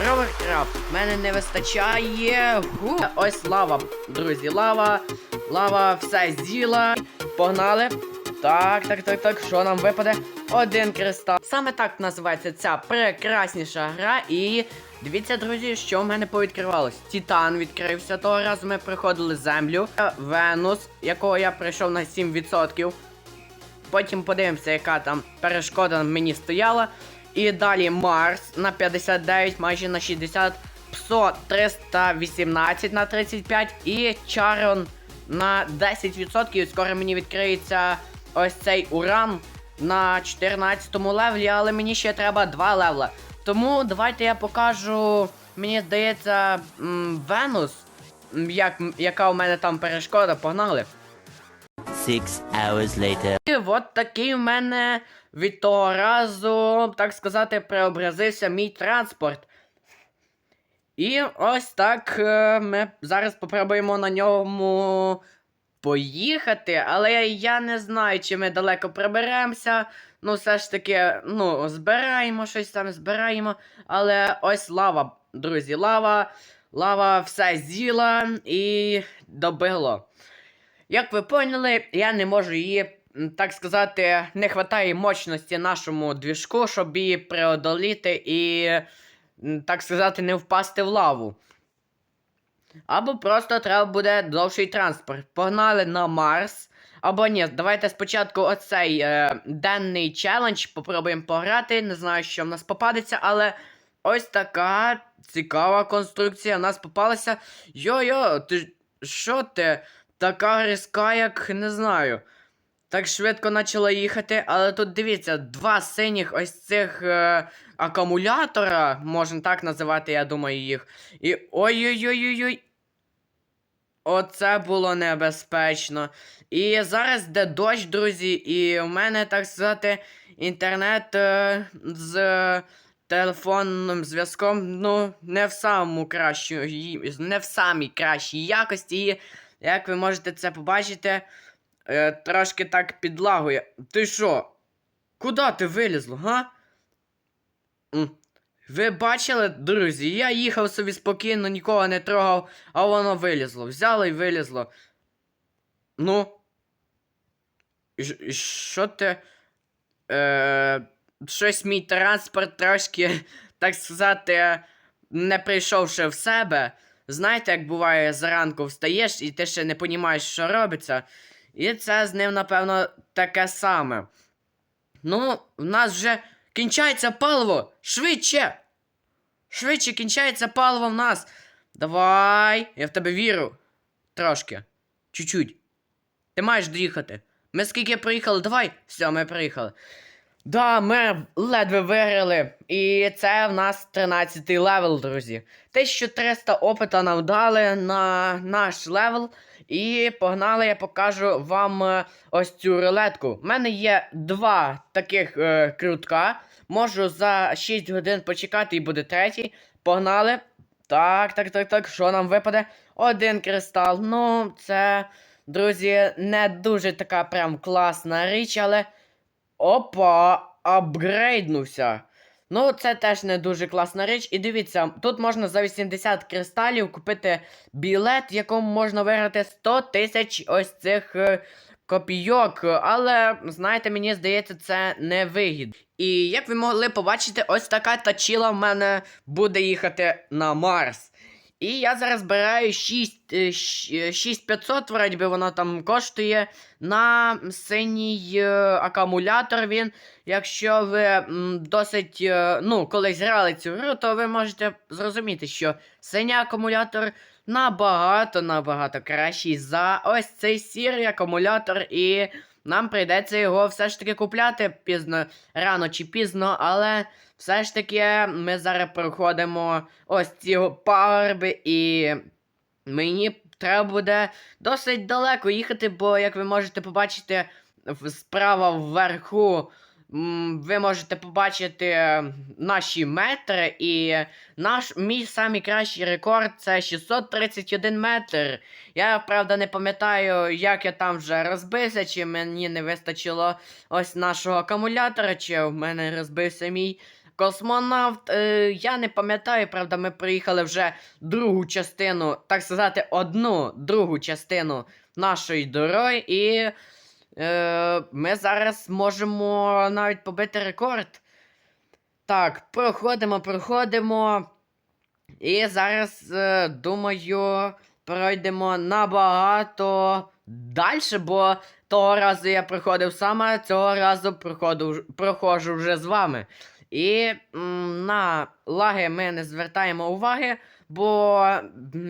Роверкрафт. Мене не вистачає. Гу. Ось лава, друзі, лава. Лава, все з'їла. Погнали. Так, так, так, так. Що нам випаде? Один кристал. Саме так називається ця прекрасніша гра. І дивіться, друзі, що в мене повідкривалось. Титан відкрився. Того разу ми проходили землю. Е, Венус, якого я пройшов на 7%. Потім подивимося, яка там перешкода мені стояла. І далі Марс на 59, майже на 60. Псо 318 на 35. І Чарон на 10%. Скоро мені відкриється ось цей уран на 14 левелі, але мені ще треба 2 левела. Тому давайте я покажу, мені здається, Венус, як, яка у мене там перешкода, погнали. Six hours later. От такий в мене від того разу, так сказати, преобразився мій транспорт. І ось так е, ми зараз попробуємо на ньому поїхати, але я не знаю, чи ми далеко приберемося. Ну, все ж таки, ну, збираємо щось там, збираємо. Але ось лава, друзі, лава. Лава все з'їла і добило. Як ви поняли, я не можу її, так сказати, не вистачає мощності нашому двіжку, щоб її преодоліти і, так сказати, не впасти в лаву. Або просто треба буде довший транспорт. Погнали на Марс. Або ні, давайте спочатку оцей е, денний челендж попробуємо пограти. Не знаю, що в нас попадеться, але ось така цікава конструкція в нас попалася. Йо-йо, ти що ти? Така різка, як не знаю. Так швидко почала їхати, але тут дивіться, два синіх ось цих е, акумулятора, можна так називати, я думаю, їх. І ой-ой-ой-ой-ой. Оце було небезпечно. І зараз йде дощ, друзі, і у мене, так сказати, інтернет е, з е, телефонним зв'язком, ну, не в самому кращій, не в самій кращій якості. І, як ви можете це побачити, е, трошки так підлагує. Ти що? Куди ти вилізло, га? Ви бачили, друзі, я їхав собі спокійно, нікого не трогав, а воно вилізло. Взяло і вилізло. Ну. Що ти. Е, щось мій транспорт трошки, так сказати, не прийшовши в себе. Знаєте, як буває, зранку встаєш і ти ще не розумієш, що робиться. І це з ним, напевно, таке саме. Ну, в нас вже кінчається паливо! Швидше! Швидше кінчається паливо в нас. Давай, я в тебе вірю. Трошки. Чуть-чуть. Ти маєш доїхати. Ми скільки приїхали, давай. Все, ми приїхали. Да, ми ледве виграли. І це в нас 13 левел, друзі. 1300 опита нам дали на наш левел. І погнали, я покажу вам е, ось цю рулетку. У мене є два таких е, крутка. Можу за 6 годин почекати і буде третій. Погнали. Так, так, так, так. Що нам випаде? Один кристал. Ну, це, друзі, не дуже така прям класна річ, але. Опа! Апгрейднувся. Ну, це теж не дуже класна річ. І дивіться, тут можна за 80 кристалів купити білет, в якому можна виграти 100 тисяч ось цих е, копійок. Але, знаєте, мені здається, це не вигідно. І як ви могли побачити, ось така тачіла в мене буде їхати на Марс. І я зараз збираю 6, е, е, 6500, вроді би воно там коштує на синій е, акумулятор. Він, якщо ви м, досить, е, ну, колись грали цю гру, то ви можете зрозуміти, що синій акумулятор набагато набагато кращий за ось цей сірий акумулятор, і нам прийдеться його все ж таки купляти пізно, рано чи пізно, але все ж таки ми зараз проходимо ось ці пагорби, і мені треба буде досить далеко їхати, бо, як ви можете побачити, справа вверху. Ви можете побачити е, наші метри, і наш мій самий кращий рекорд це 631 метр. Я правда не пам'ятаю, як я там вже розбився, чи мені не вистачило ось нашого акумулятора, чи в мене розбився мій. космонавт. Е, я не пам'ятаю, правда, ми приїхали вже другу частину, так сказати, одну другу частину нашої дороги, і ми зараз можемо навіть побити рекорд. Так, проходимо, проходимо. І зараз, е, думаю, пройдемо набагато далі, бо того разу я проходив сам, а цього разу проходив, проходжу вже з вами. І на лаги ми не звертаємо уваги, бо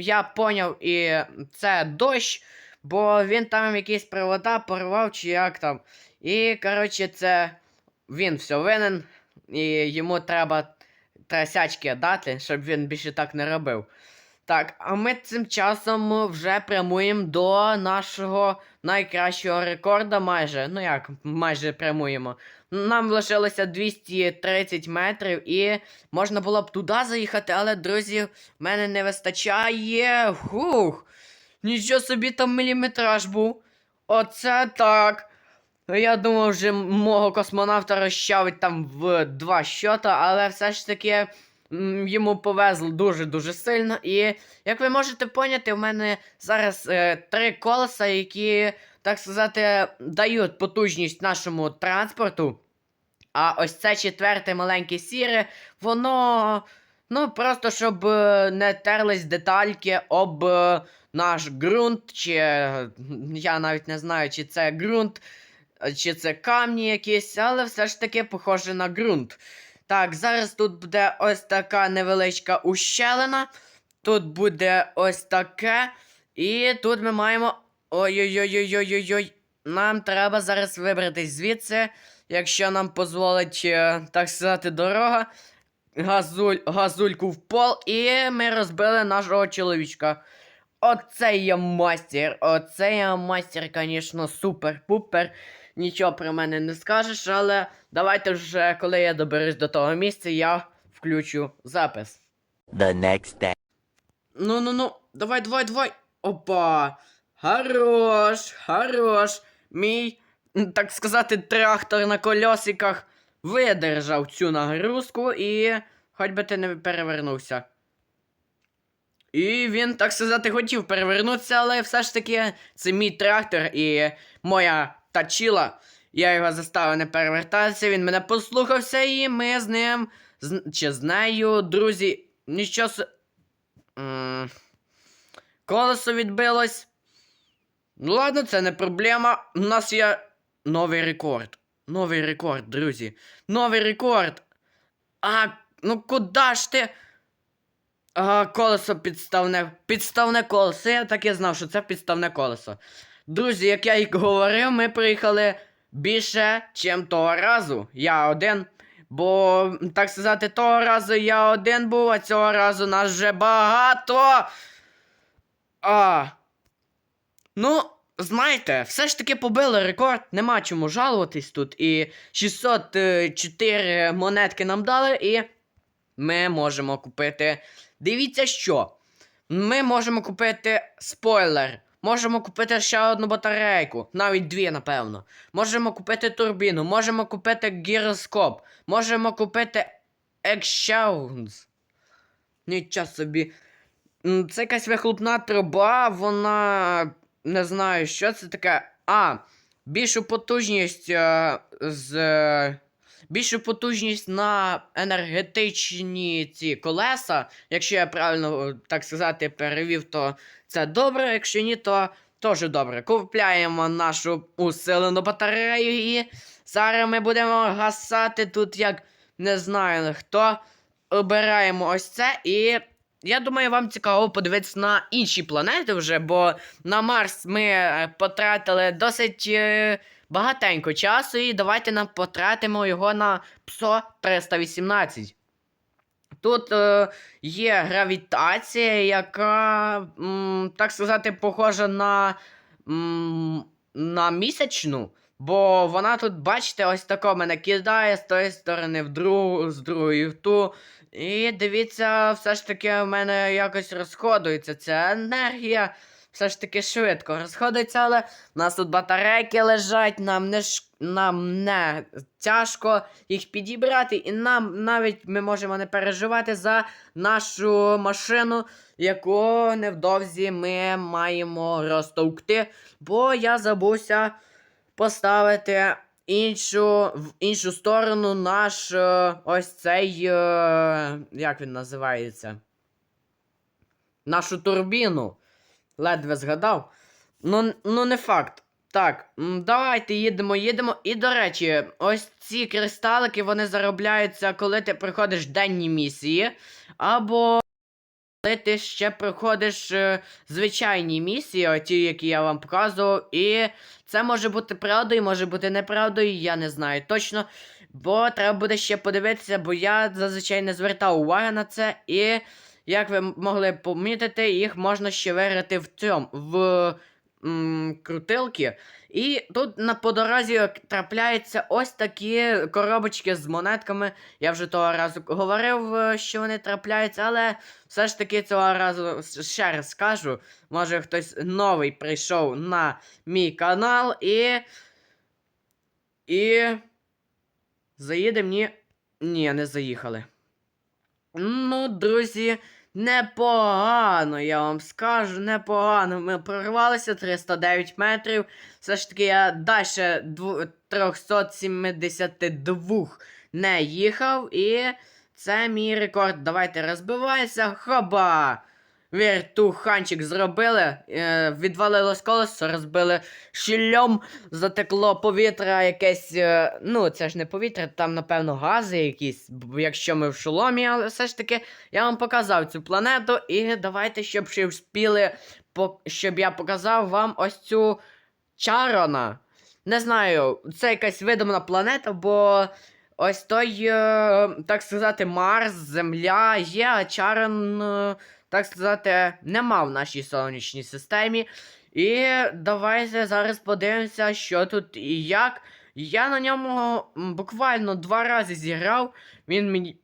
я поняв, і це дощ, бо він там якісь провода порвав чи як там. І, коротше, це він все винен, і йому треба трясячки дати, щоб він більше так не робив. Так, а ми цим часом вже прямуємо до нашого найкращого рекорда майже. Ну як, майже прямуємо. Нам лишилося 230 метрів і можна було б туди заїхати, але, друзі, в мене не вистачає. Хух! Нічого собі там міліметраж був. Оце так. Я думав, вже мого космонавта розчавить там в два щота, але все ж таки йому повезло дуже-дуже сильно. І як ви можете поняти, в мене зараз е, три колеса, які, так сказати, дають потужність нашому транспорту. А ось це четверте маленьке сіре, воно. Ну, просто щоб е, не терлись детальки об е, наш ґрунт, чи е, я навіть не знаю, чи це ґрунт, чи це камні якісь, але все ж таки похоже на ґрунт. Так, зараз тут буде ось така невеличка ущелина. Тут буде ось таке. І тут ми маємо. Ой-ой-ой-ой-ой-ой. Нам треба зараз вибратись звідси, якщо нам дозволить, так сказати, дорога. Газуль, газульку в пол, і ми розбили нашого чоловічка. Оце я мастер. Оце я мастер, звісно, супер-пупер. Нічого про мене не скажеш, але давайте вже, коли я доберусь до того місця, я включу запис. The next day. Ну ну ну, давай, давай, давай. Опа. Хорош, хорош. Мій, так сказати, трактор на колесиках видержав цю нагрузку і хоч би ти не перевернувся. І він, так сказати, хотів перевернутися, але все ж таки це мій трактор і моя тачіла. Я його заставив не перевертатися, він мене послухався, і ми з ним, з, чи з нею, друзі, нічого. М, Колесо відбилось. Ну ладно, це не проблема. У нас є новий рекорд. Новий рекорд, друзі. Новий рекорд. А, ну куди ж ти? А, колесо підставне. Підставне колесо. Я так і знав, що це підставне колесо. Друзі, як я і говорив, ми приїхали більше, чим того разу. Я один. Бо, так сказати, того разу я один був, а цього разу нас вже багато. А. Ну, знаєте, все ж таки побили рекорд, нема чому жалуватись тут. І 604 монетки нам дали, і ми можемо купити. Дивіться що. Ми можемо купити спойлер. Можемо купити ще одну батарейку, навіть дві, напевно. Можемо купити турбіну, можемо купити гіроскоп, можемо купити екшаунс. Нічого собі. Це якась вихлопна труба, вона. Не знаю, що це таке. А, більшу потужність е, з. е, Більшу потужність на енергетичні ці колеса. Якщо я правильно, е, так сказати, перевів, то це добре. Якщо ні, то теж добре. Купляємо нашу усилену батарею і зараз ми будемо гасати тут, як не знаю хто. Обираємо ось це і. Я думаю, вам цікаво подивитися на інші планети вже, бо на Марс ми е, потратили досить е, багатенько часу, і давайте нам потратимо його на ПСО 318. Тут е, є гравітація, яка, м, так сказати, похожа на, м, на місячну. Бо вона тут, бачите, ось тако мене кидає з тої сторони в другу, з другої в ту. І дивіться, все ж таки в мене якось розходується ця енергія. все ж таки швидко розходиться, але у нас тут батарейки лежать, нам не ш... нам не тяжко їх підібрати, і нам навіть ми можемо не переживати за нашу машину, яку невдовзі ми маємо розтовкти, бо я забувся поставити іншу, в іншу сторону наш е, ось цей. Е, як він називається? Нашу турбіну. Ледве згадав. Ну, ну не факт. Так, давайте їдемо, їдемо. І до речі, ось ці кристалики вони заробляються, коли ти проходиш денні місії. Або коли ти ще проходиш е, звичайні місії, оті, які я вам показував. І це може бути правдою, може бути неправдою, я не знаю точно. Бо треба буде ще подивитися, бо я зазвичай не звертав уваги на це. І як ви могли помітити, їх можна ще виграти в цьому в крутилки. І тут на по дорозі трапляються ось такі коробочки з монетками. Я вже того разу говорив, е, що вони трапляються, але все ж таки цього разу ще раз скажу. Може хтось новий прийшов на мій канал і. І. Заїде мені. Ні, не заїхали. Ну, друзі, непогано, я вам скажу, непогано. Ми прорвалися 309 метрів. Все ж таки, я далі 372 не їхав. І це мій рекорд. Давайте розбивайся. Хоба! Віртуханчик зробили, е, відвалилось колесо, розбили шльом, затекло повітря якесь. Е, ну, це ж не повітря, там, напевно, гази якісь, якщо ми в шоломі, але все ж таки я вам показав цю планету. І давайте, щоб ще вспіли, щоб я показав вам ось цю Чарона. Не знаю, це якась видумана планета, бо ось той, е, так сказати, Марс, Земля є, а Чарон. Е, так сказати, нема в нашій сонячній системі. І давайте зараз подивимося, що тут і як. Я на ньому буквально два рази зіграв. Він мені.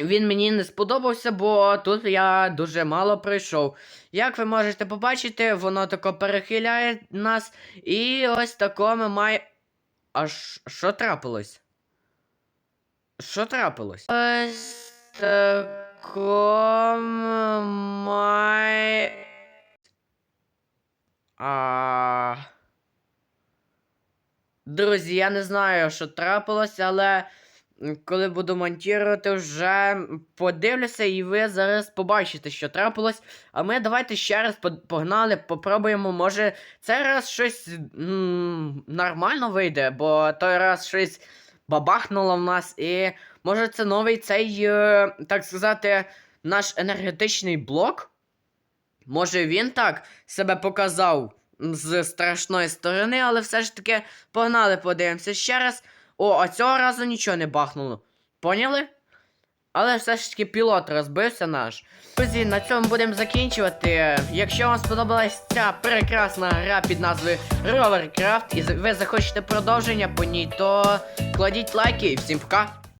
Він мені не сподобався, бо тут я дуже мало пройшов. Як ви можете побачити, воно тако перехиляє нас. І ось тако ми маємо. А що трапилось? Що трапилось? Ось таком май. А... Друзі, я не знаю, що трапилось, але коли буду монтувати, вже подивлюся, і ви зараз побачите, що трапилось. А ми давайте ще раз погнали, попробуємо, може, цей раз щось м, нормально вийде, бо той раз щось бабахнуло в нас, і може це новий цей, е, так сказати, наш енергетичний блок? Може він так себе показав з страшної сторони, але все ж таки погнали, подивимося ще раз. О, а цього разу нічого не бахнуло. Поняли? Але все ж таки пілот розбився наш. Друзі, на цьому будемо закінчувати. Якщо вам сподобалась ця прекрасна гра під назвою Rovercraft і ви захочете продовження по ній, то кладіть лайки і всім пока!